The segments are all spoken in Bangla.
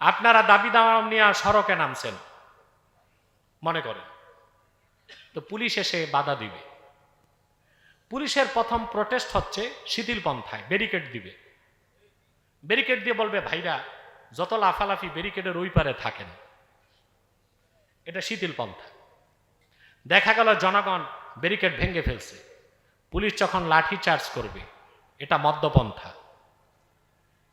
আপনারা দাবি দাওয়া নিয়ে সড়কে নামছেন। মনে করেন তো পুলিশ এসে বাধা দিবে। পুলিশের প্রথম প্রটেস্ট হচ্ছে শিথিল পন্থায় ব্যারিকেড দিবে। ব্যারিকেড দিয়ে বলবে, ভাইরা, যত লাফালাফি ব্যারিকেডের ওই পারে থাকেন। এটা শিথিল পন্থা দেখা গেল জনগণ ব্যারিকেড ভেঙে ফেলছে। পুলিশ যখন লাঠি চার্জ করবে, এটা মদ্যপন্থা।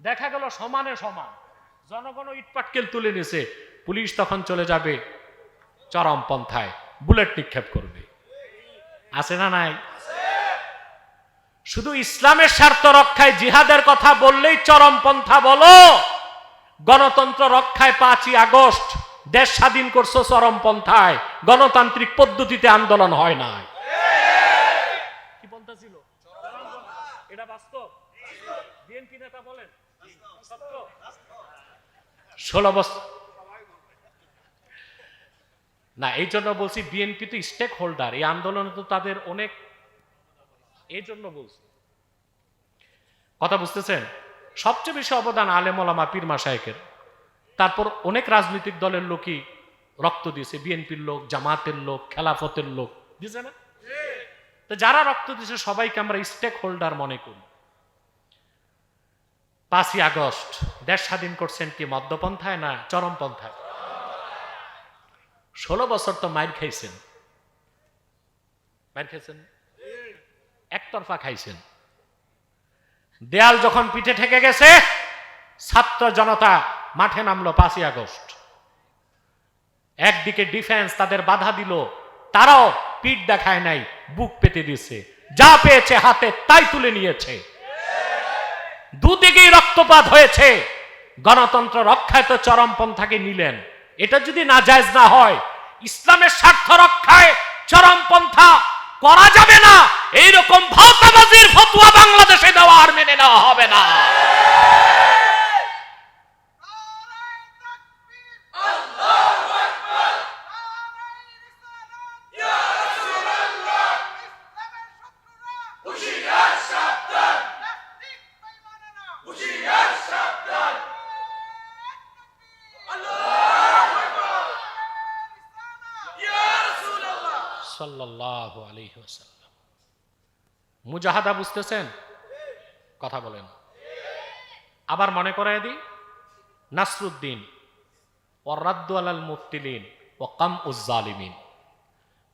দেখা গেল সমানে সমান। জনগণ ইটপাটকেল তুলে নিছে। পুলিশ তখন চলে যাবে চরম পন্থায়। বুলেট নিক্ষেপ করবে। আছে না নাই? শুধু ইসলামের স্বার্থ রক্ষায় জিহাদের কথা বললেই চরম পন্থা বলো। গণতন্ত্র রক্ষায় পাঁচই আগস্ট দেশ স্বাধীন করছ চরম পন্থায়। গণতান্ত্রিক পদ্ধতিতে আন্দোলন হয় না ছিল? এটা বাস্তব? বিএনপি নেতা বলেন। সত্য? ষোলো বছর। না, এই জন্য বলছি বিএনপি তো স্টেক হোল্ডার এই আন্দোলনে তো তাদের অনেক এই জন্য বলছি। কথা বুঝতেছেন? সবচেয়ে বেশি অবদান আলেম ওলামা পীর মাসায়েকের তারপর অনেক রাজনৈতিক দলের লোকই রক্ত দিয়েছে বিএনপির লোক, জামাতের লোক, খেলাফতের লোক। দিয়েছে না তো যারা রক্ত দিয়েছে সবাইকে আমরা স্টেক হোল্ডার মনে করি। পাঁচই আগস্ট, দেশ স্বাধীন করছেন কি মদ্যপন্থায় না চরমপন্থায়? ষোলো বছর তো মাইর খাইছেন। মাইর খাইছেন? একতরফা খাইছেন। দেয়াল যখন পিঠে ঠেকে গেছে, ছাত্র জনতা মাঠে নামলো পাঁচই আগস্ট। একদিকে ডিফেন্স তাদের বাধা দিল, তারাও পিঠ দেখায় নাই, বুক পেতে দিয়েছে। যা পেয়েছে হাতে তাই তুলে নিয়েছে। দুদিকেই রক্তপাত হয়েছে। গণতন্ত্র রক্ষায় তো চরমপন্থাকে নিলেন। এটা যদি না জায়জ না হয়, ইসলামের স্বার্থ রক্ষায় চরমপন্থা করা যাবে না। এইরকম ভাতাবাজির ফতুয়া বাংলাদেশে দেওয়া আর মেনে নেওয়া হবে না। সাল্লাল্লাহু আলাইহি মুজাহাদা বুঝতেছেন? কথা বলেন। আবার মনে করায় দিই, নাসরুদ্দিন ওয়ারাদ্দু আলাল মুফতিলিন ও কাম উজ্জালিমিন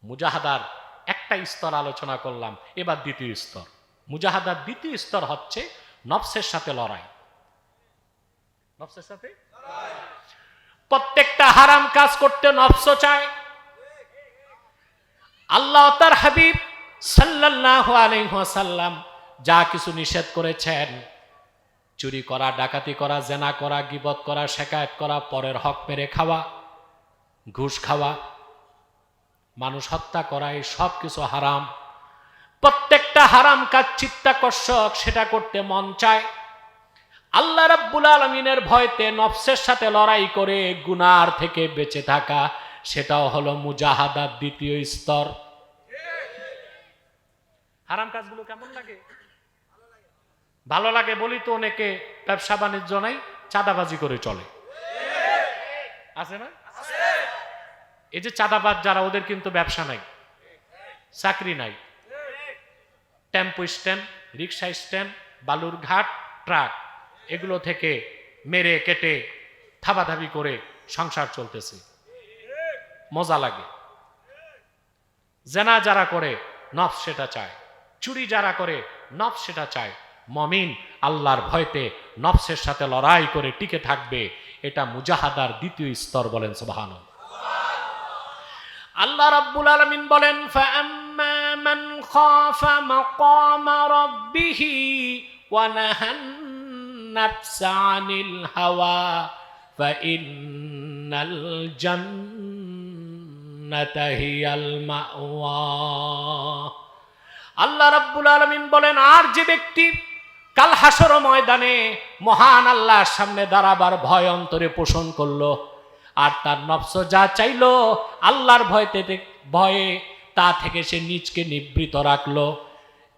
মুজাহাদার একটা স্তর আলোচনা করলাম, এবার দ্বিতীয় স্তর। মুজাহাদার দ্বিতীয় স্তর হচ্ছে নফসের সাথে লড়াই। নফসের সাথে? প্রত্যেকটা হারাম কাজ করতে নফস চায় আল্লাহ তার হাবিব সাল্লাল্লাহু আলাইহি ওয়াসাল্লাম যা কিছু নিষেধ করেছেন, চুরি করা, ডাকাতি করা, জেনা করা, গিবত করা, শেকায়ত করা, পরের হক মেরে খাওয়া, ঘুষ খাওয়া, মানুষ হত্যা করা, এই সব কিছু হারাম। প্রত্যেকটা হারাম কাজ চিত্তাকর্ষক, সেটা করতে মন চায়। আল্লাহ রাব্বুল আলমিনের ভয়তে নফসের সাথে লড়াই করে গুনার থেকে বেঁচে থাকা সেটাও হলো মুজাহাদার দ্বিতীয় স্তর। হারাম কাজগুলো কেমন লাগে? ভালো লাগে বলি তো অনেকে ব্যবসা বাণিজ্য নাই, চাঁদাবাজি করে চলে। আছে না? এই যে চাঁদাবাজ যারা, ওদের কিন্তু ব্যবসা নাই, চাকরি নাই। টেম্পো স্ট্যান্ড, রিক্সা স্ট্যান্ড, বালুর ঘাট, ট্রাক, এগুলো থেকে মেরে, কেটে থাবাথাবি করে সংসার চলতেছে। মজা লাগে। জেনা যারা করে নফ সেটা চায়। চুরি যারা করে নফ সেটা চায়। মমিন আল্লাহর ভয়তে নফসের সাথে লড়াই করে টিকে থাকবে, এটা মুজাহাদার দ্বিতীয় স্তর বলেন সুবহান আল্লাহ রাব্বুল আলামিন বলেন নাহান নাফসা আনিল হাওয়া ফাইন্নাল আল্লাহ রাব্বুল আলামিন বলেন, আর যে ব্যক্তি কাল হাসর ময়দানে মহান আল্লাহর সামনে দাঁড়াবার ভয় অন্তরে পোষণ করল, আর তার নফস যা চাইলো আল্লাহর ভয়তে ভয়ে তা থেকে সে নিজকে নিবৃত রাখল।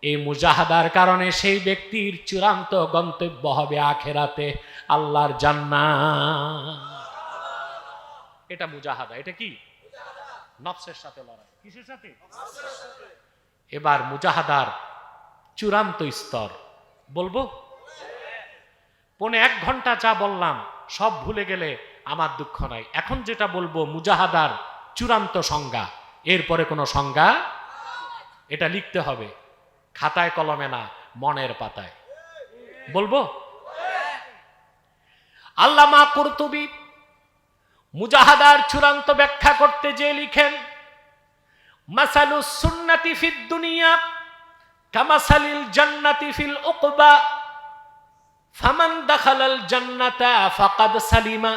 এই মুজাহাদার কারণে সেই ব্যক্তির চূড়ান্ত গন্তব্য হবে আখেরাতে আল্লাহর জান্নাত। এটা মুজাহাদা, এটা কি? নফসের সাথে লড়াই। কিসের সাথে? এবার মুজাহাদার চূড়ান্ত স্তর। বলব? পনে এক ঘণ্টা যা বললাম সব ভুলে গেলে আমার দুঃখ নাই এখন যেটা বলব মুজাহাদার চূড়ান্ত সংজ্ঞা। এরপরে কোনো সংজ্ঞা? এটা লিখতে হবে। খাতায় কলমে না মনের পাতায়। বলব? আল্লামা কুরতুবি মুজাহাদার চূড়ান্ত ব্যাখ্যা করতে যে লিখেন, মাসালু সুন্নাতি ফিদ দুনিয়া, কামাসালিল জান্নাতি ফিল উকবা, ফামান দাখালাল জান্নাতা ফাকাদ সালিমা,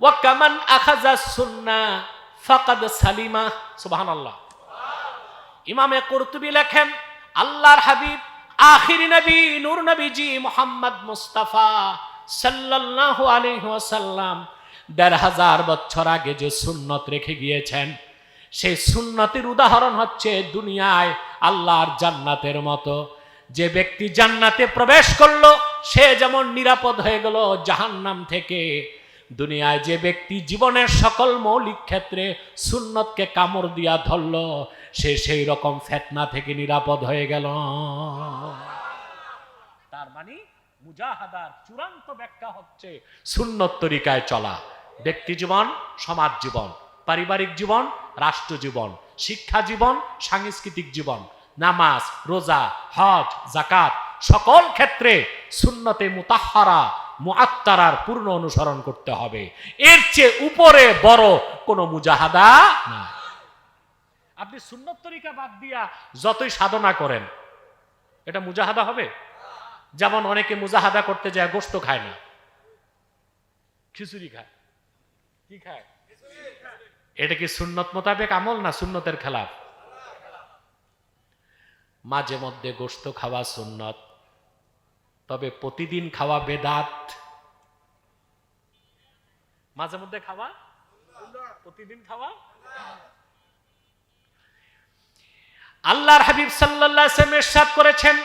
ওয়া কামান আখাযা সুন্না ফাকাদ সালিমা। সুবহানাল্লাহ। ইমামে কুরতুবি লেখেন, আল্লাহর হাবিব, আখিরি নবী, নূর নবীজি মোহাম্মদ মুস্তাফা সাল্লাল্লাহু আলাইহি দেড় হাজার বছর আগে যে সুন্নত রেখে গিয়েছেন, সেই সুন্নতির উদাহরণ হচ্ছে দুনিয়ায় আল্লাহর জান্নাতের মতো। যে ব্যক্তি জান্নাতে প্রবেশ করল, সে যেমন নিরাপদ হয়ে গেল জাহান্নাম থেকে। দুনিয়ায় যে ব্যক্তি জীবনের সকল মৌলিক ক্ষেত্রে সুন্নতকে কামড় দিয়া ধরল, সে সেই রকম ফেতনা থেকে নিরাপদ হয়ে গেল। তার মানে মুজাহাদার চূড়ান্ত ব্যাখ্যা হচ্ছে সুন্নত তরিকায় চলা। ব্যক্তি জীবন, সমাজ জীবন, পারিবারিক জীবন, রাষ্ট্র জীবন, শিক্ষা জীবন, সাংস্কৃতিক জীবন, নামাজ, রোজা, হজ জাকাত সকল ক্ষেত্রে সুন্নতে মুতাহারা, মুআত্তারার পূর্ণ অনুসরণ করতে হবে। এর চেয়ে উপরে বড় কোনো মুজাহাদা না। আপনি সুন্নত তরিকা বাদ দিয়া যতই সাধনা করেন, এটা মুজাহাদা হবে? যেমন অনেকে মুজাহাদা করতে যায় গোস্ত খায় না। খিচুড়ি খায়। কি খায়? এটা কি সুন্নত মোতাবেক আমল না সুন্নতের খেলাফ? মাঝে মধ্যে গোস্ত খাওয়া সুন্নত, তবে প্রতিদিন খাওয়া বেদাত। মাঝে মধ্যে খাওয়া? প্রতিদিন খাওয়া? আল্লাহর হাবিব ওয়াসাল্লাম করেছেন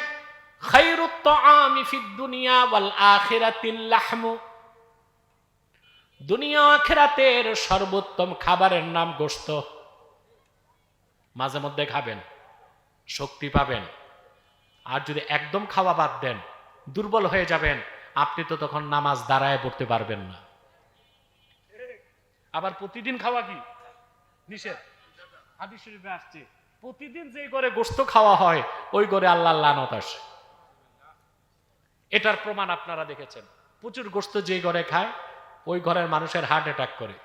আখেরাতের সর্বোত্তম খাবারের নাম গোস্ত মাঝে মধ্যে খাবেন, শক্তি পাবেন। আর যদি একদম খাওয়া বাদ দেন, দুর্বল হয়ে যাবেন, আপনি তো তখন নামাজ দাঁড়ায় পড়তে পারবেন না। আবার প্রতিদিন খাওয়া কি? নিষেধ। হাদিস শরীফে আসছে, প্রতিদিন যে ঘরে গোস্ত খাওয়া হয়, ওই ঘরে আল্লাহ লানত আসে। এটার প্রমাণ আপনারা দেখেছেন। প্রচুর গোস্ত যে ঘরে খায়, ওই ঘরের মানুষের হার্ট অ্যাটাক করে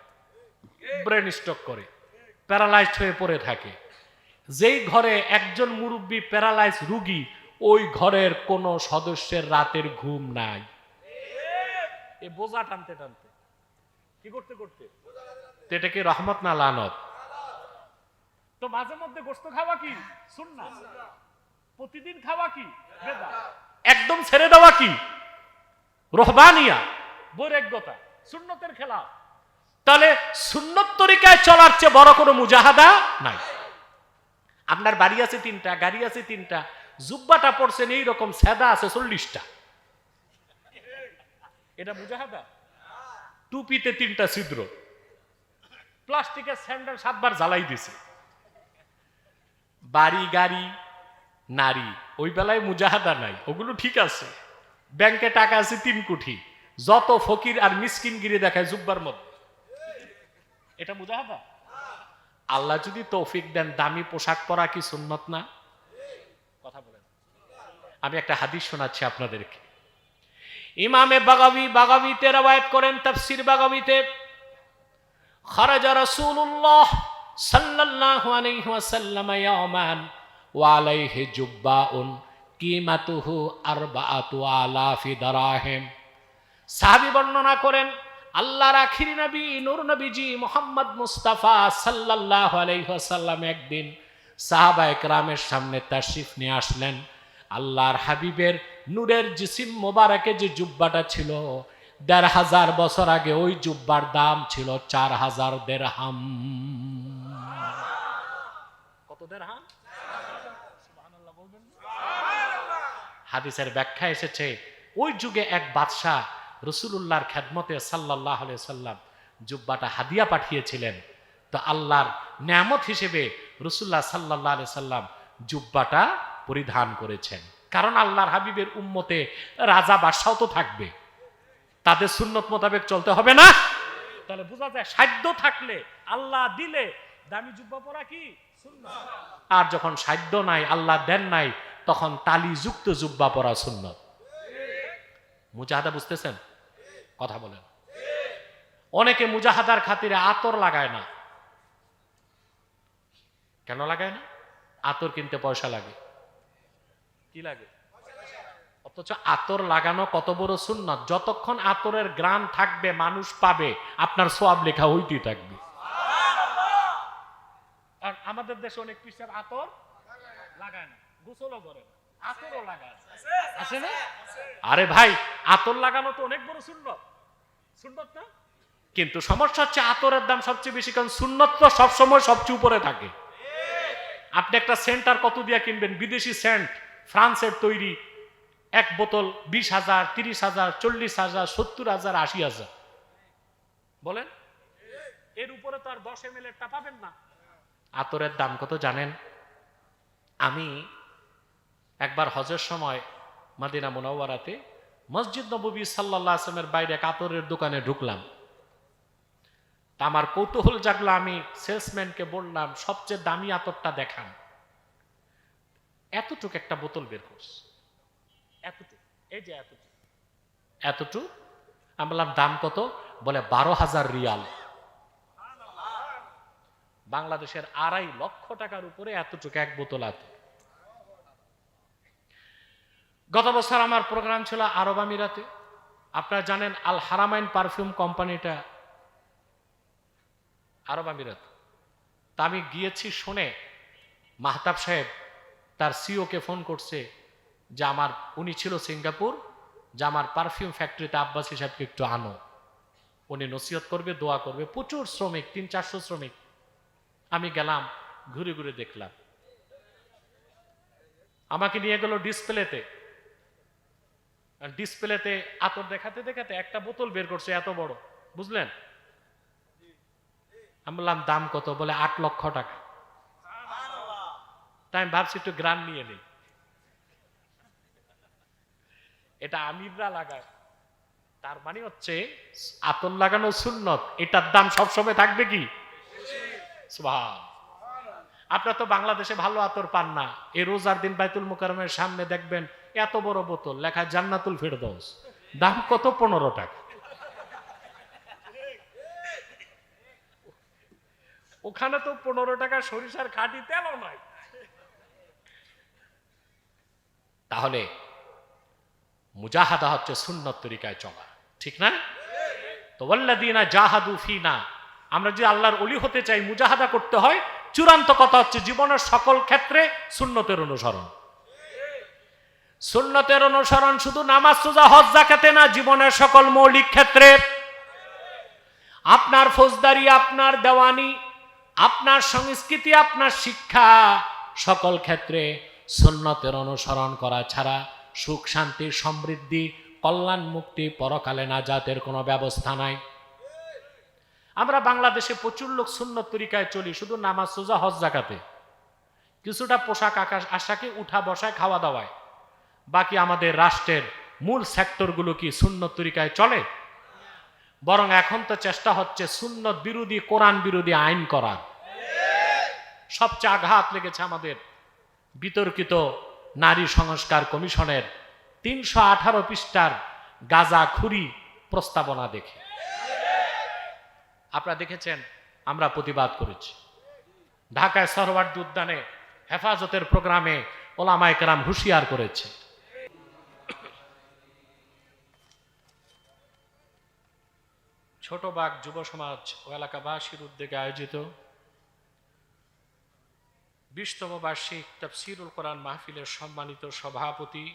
ব্রেন স্ট্রোক করে প্যারালাইজড হয়ে পড়ে থাকে। যেই ঘরে একজন মুরব্বী প্যারালাইজ রুগী, ওই ঘরের কোনো সদস্যের রাতের ঘুম নাই। এ বোঝা টানতে টানতে। কি করতে করতে? এটা কি রহমত না লানত? তো মাঝে মধ্যে গোস্ত খাওয়া কি? শুন না প্রতিদিন খাওয়া কি? বেদা একদম ছেড়ে দেওয়া কি? রহবানিয়া, বৈরাগ্যতা, সুন্নতের খেলা তাহলে সুন্নত তরিকায় চলার চেয়ে বড় কোনো মুজাহাদা নাই। আপনার বাড়ি আছে তিনটা, গাড়ি আছে তিনটা, জুব্বাটা পড়ছেন এই রকম সেদা আছে চল্লিশটা। এটা মুজাহাদা? টুপিতে তিনটা ছিদ্র। প্লাস্টিকের স্যান্ডেল সাতবার জ্বালাই দিছে। বাড়ি, গাড়ি, নারী। ওই বেলায় মুজাহাদা নাই, ওগুলো ঠিক আছে। ব্যাংকে টাকা আছে তিন কোটি। যত ফকির আর মিসকিনগিরি দেখায় জুব্বার মধ্যে এটা মুজাহাদা? আল্লাহ যদি তৌফিক দেন, দামি পোশাক পরা কি সুন্নত না? কথা বলেন। আমি একটা হাদিস শোনাচ্ছি আপনাদেরকে। ইমামে বাগাবি, বাগাবিতে রবায়ত করেন, তাফসির বাগাবিতে। খারাজা রাসূলুল্লাহ সাল্লাল্লাহু আলাইহি ওয়াসাল্লাম ইয়াওমান ওয়া আলাইহি জুব্বাউন, কিমাতুহু আরবাআতু আলাফি দারাহিম। সাহাবী বর্ণনা করেন, আল্লাহর আখিরি নবী, নূর নবীজি মোহাম্মদ মুস্তাফা সাল্লাল্লাহু আলাইহি ওয়াসাল্লাম একদিন সাহাবা একরামের সামনে তাশরিফ নিয়ে আসলেন। আল্লাহর হাবিবের নূরের জিসিম মোবারকে যে জুব্বাটা ছিল, দেড় হাজার বছর আগে ওই জুব্বার দাম ছিল চার হাজার দেড়হাম। কত দেড়হাম? সুবহানাল্লাহ বলবেন না? হাদিসের ব্যাখ্যা এসেছে, ওই যুগে এক বাদশাহ রসুলুল্লাহর খেদমতে সাল্লাহ সাল্লাম জুব্বাটা হাদিয়া পাঠিয়েছিলেন। তো আল্লাহর নিয়ামত হিসেবে রসুল্লাহ সাল্লাহ সাল্লাম জুব্বাটা পরিধান করেছেন। কারণ আল্লাহর হাবিবের উম্মতে রাজা বাদশাও তো থাকবে। তাদের সুন্নত মোতাবেক চলতে হবে না। তাহলে বোঝা যায় সাধ্য থাকলে আল্লাহ দিলে, দামি জুব্বা পরা কি। আর যখন সাধ্য নাই, আল্লাহ দেন নাই তখন তালিযুক্ত জুব্বা পরা সুন্নত। মুজাহাদা বুঝতেছেন? কথা বলেন। অনেকে মুজাহাদার খাতিরে আতর লাগায় না। কেন লাগায় না? আতর কিনতে পয়সা লাগে। কি লাগে? অথচ আতর লাগানো কত বড় সুন্নত। যতক্ষণ আতরের গ্রাম থাকবে মানুষ পাবে আপনার সোয়াব লেখা হইতেই থাকবে। আর আমাদের দেশে অনেক পিসের আতর লাগায় না। গোসলও করে আতরও লাগায় আছে না? আরে ভাই আতর লাগানো তো অনেক বড় সুন্নত। সুন্নত না? কিন্তু সমস্যা হচ্ছে আতরের দাম সবচেয়ে বেশি কারণ সুন্নত তো সবসময় সবচেয়ে উপরে থাকে। আপনি একটা সেন্ট আর কত দিয়া কিনবেন? বিদেশি সেন্ট ফ্রান্সের তৈরি এক বোতল বিশ হাজার তিরিশ হাজার চল্লিশ হাজার সত্তর হাজার আশি হাজার। বলেন? এর উপরে তো আর দশ এম এল পাবেন না। আতরের দাম কত জানেন? আমি একবার হজের সময় মাদিনা মুনাওয়ারাতে মসজিদ নবী সাল্লাহ আসলামের বাইরে আতরের দোকানে ঢুকলাম। তা আমার কৌতূহল জাগলো আমি সেলসম্যানকে বললাম সবচেয়ে দামি আতরটা দেখান। এতটুক একটা বোতল বের করছে। এতটুক এই যে এতটুক। এতটুক? আমি বললাম দাম কত? বলে বারো হাজার রিয়াল। বাংলাদেশের আড়াই লক্ষ টাকার উপরে এতটুকু এক বোতল আতর গত বছর আমার প্রোগ্রাম ছিল আরব আমিরাতে। আপনারা জানেন আল হারামাইন পারফিউম কোম্পানিটা আরব আমিরাত। তা আমি গিয়েছি শুনে মাহতাব সাহেব তার সিওকে ফোন করছে যে আমার, উনি ছিল সিঙ্গাপুর, যে আমার পারফিউম ফ্যাক্টরিতে আব্বাসী সাহেবকে একটু আনো। উনি নসিহত করবে, দোয়া করবে। প্রচুর শ্রমিক, তিন চারশো শ্রমিক। আমি গেলাম, ঘুরে ঘুরে দেখলাম। আমাকে নিয়ে গেল ডিসপ্লেতে ডিসপ্লেতে আতর দেখাতে দেখাতে একটা বোতল বের করছে এত বড়, বুঝলেন? আমি বললাম, দাম কত? বলে, আট লক্ষ টাকা। তাই আমি ভাবছি, একটু গ্রাম নিয়ে নেই। এটা আমিররা লাগায়। তার মানে হচ্ছে, আতর লাগানো সুন্নত, এটার দাম সবসময় থাকবে কি? আপনার তো বাংলাদেশে ভালো আতর পান না। এই রোজার দিন বাইতুল মুকারমের সামনে দেখবেন এত বড় বোতল, লেখা জান্নাতুল ফেরদৌস। দাম কত? পনেরো টাকা। ওখানে তো পনেরো টাকা সরিষার খাঁটি তেলও নয় তাহলে মুজাহাদা হচ্ছে সুন্নত তরিকায় চলা, ঠিক না? তো ওয়াল্লাদিনা জাহাদু ফিনা, আমরা যদি আল্লাহর অলি হতে চাই, মুজাহাদা করতে হয়, চূড়ান্ত কথা হচ্ছে জীবনের সকল ক্ষেত্রে সুন্নতের অনুসরণ। সুন্নতের অনুসরণ শুধু নামাজ, সুজা, হজ জাকাতে না, জীবনের সকল মৌলিক ক্ষেত্রে। আপনার ফৌজদারি, আপনার দেওয়ানি, আপনার সংস্কৃতি, আপনার শিক্ষা সকল ক্ষেত্রে সুন্নতের অনুসরণ করা ছাড়া সুখ, শান্তি, সমৃদ্ধি, কল্যাণ, মুক্তি, পরকালে নাজাতের কোনো ব্যবস্থা নাই। আমরা বাংলাদেশে প্রচুর লোক সুন্নত তরিকায় চলি, শুধু নামাজ, সোজা, হজ জাকাতে কিছুটা পোশাক, আকাশ, আশাকে উঠা, বসায় খাওয়া দাওয়ায় বাকি আমাদের রাষ্ট্রের মূল সেক্টরগুলো কি শূন্য তরিকায় চলে? বরং এখন তো চেষ্টা হচ্ছে শূন্য বিরোধী, কোরআন বিরোধী আইন করার। সবচেয়ে আঘাত লেগেছে আমাদের বিতর্কিত নারী সংস্কার কমিশনের তিনশো আঠারো পৃষ্ঠার গাজা খুরি প্রস্তাবনা দেখে। আপনারা দেখেছেন, আমরা প্রতিবাদ করেছি। ঢাকায় সরওয়ার্দী উদ্যানে হেফাজতের প্রোগ্রামে ওলামায় কেরাম হুঁশিয়ার করেছে। ছোটবাগ যুব সমাজ ও এলাকাবাসীর উদ্যোগে আয়োজিত বিশতম বার্ষিক তফসিরুল কোরআন মাহফিলের সম্মানিত সভাপতি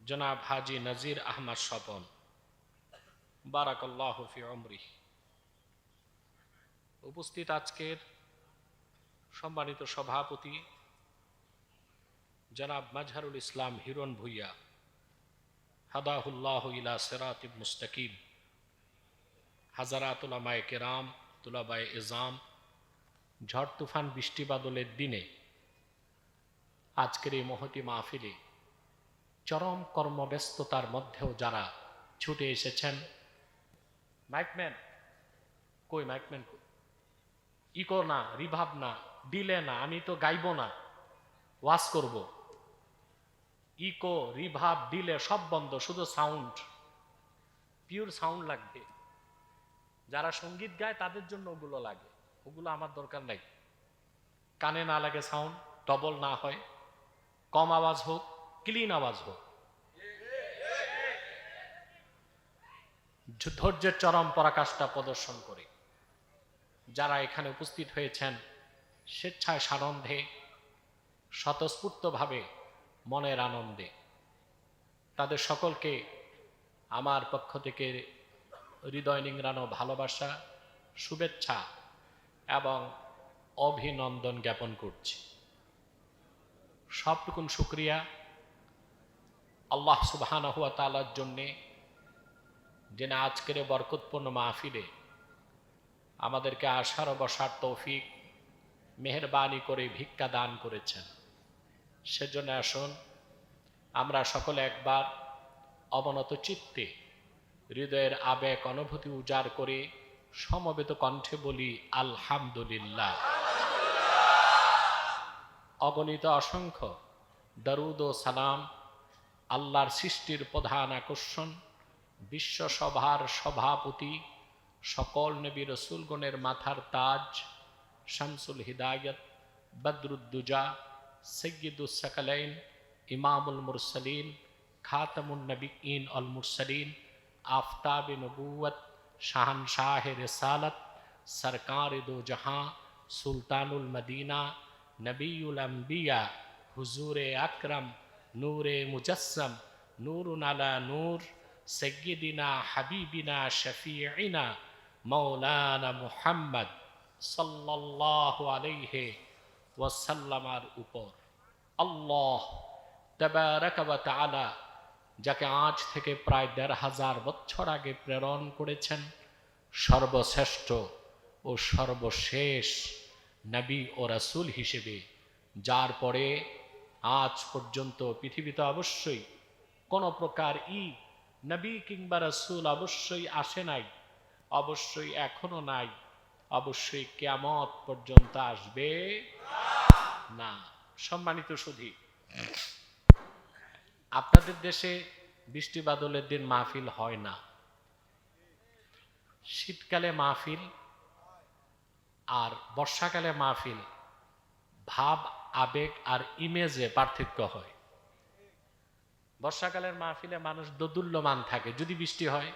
জনাব হাজি নজির আহমদ স্বপন। বারাকাল্লাহ ফি অমরি উপস্থিত আজকের সম্মানিত সভাপতি জনাব মাজহারুল ইসলাম হিরণ ভুইয়া। হাদাহুল্লাহ ইলা সেরাত মুস্তাকিম। হাজারাতুলামায় কেরাম, তুলাবায় এজাম। ঝড় তুফান, বৃষ্টি বাদলের দিনে আজকের এই মহতি মাহফিলে চরম কর্মব্যস্ততার মধ্যেও যারা ছুটে এসেছেন মাইকম্যান কই মাইকম্যান ইকো না, রিভাব না, দিলে না, আমি তো গাইব না ওয়াশ করব। ইকো রিভাব দিলে সব বন্ধ, শুধু সাউন্ড পিওর সাউন্ড লাগবে। যারা সংগীত গায়, তাদের জন্য ওগুলো লাগে। ওগুলো আমার দরকার নাই। কানে না লাগে সাউন্ড ডবল না হয়। কম আওয়াজ হোক ক্লিন আওয়াজ হোক। ধৈর্যের চরম পরাকাষ্ঠা প্রদর্শন করে। যারা এখানে উপস্থিত হয়েছেন, স্বেচ্ছায় সানন্দে, স্বতঃস্ফূর্তভাবে মনের আনন্দে। তাদের সকলকে আমার পক্ষ থেকে হৃদয় নিংড়ানো ভালোবাসা, শুভেচ্ছা এবং অভিনন্দন জ্ঞাপন করছি। সবটুকুন শুক্রিয়া। আল্লাহ সুবহান হুয়া তালার জন্যে যিনি আজকের বরকতপূর্ণ মাহফিলে আমাদেরকে আশার বসার তৌফিক, মেহরবানি করে ভিক্ষা দান করেছেন। সেজন্য আসুন, আমরা সকলে একবার অবনত চিত্তে হৃদয়ের আবেগ অনুভূতি উজাড় করে সমবেত কণ্ঠে বলি, আলহামদুলিল্লাহ। অগণিত অসংখ্য দরুদ ও সালাম, আল্লাহর সৃষ্টির প্রধান আকর্ষণ বিশ্বসভার সভাপতি, সকল নবী রসুলগণের মাথার তাজ, শামসুল হিদায়ত, বদরুদ্দুজা سيد الثقلين إمام المرسلين خاتم النبيين المرسلين آفتاب نبوت شاہنشاہ رسالت سرکار دو جہاں سلطان المدینہ نبی الانبیاء حضور اکرم نور مجسم نور على نور سيدنا حبيبنا شفيعنا مولانا محمد صلى الله عليه وسلم ওয়াসাল্লামার উপর। আল্লাহ তাবারাকা যাকে আজ থেকে প্রায় দেড় হাজার বছর আগে প্রেরণ করেছেন, সর্বশ্রেষ্ঠ ও সর্বশেষ নবী ও রাসূল হিসেবে, যার পরে আজ পর্যন্ত পৃথিবীতে অবশ্যই কোনো প্রকার ই নবী কিংবা রাসূল অবশ্যই আসে নাই, অবশ্যই এখনও নাই। অবশ্যই কেয়ামত পর্যন্ত আসবে? না। সম্মানিত সুধী, আপনাদের দেশে বৃষ্টি বাদলের দিন মাহফিল হয় না। শীতকালে মাহফিল আর বর্ষাকালে মাহফিল ভাব, আবেগ আর ইমেজে পার্থক্য হয়। বর্ষাকালের মাহফিলে মানুষ দোদুল্যমান থাকে। যদি বৃষ্টি হয়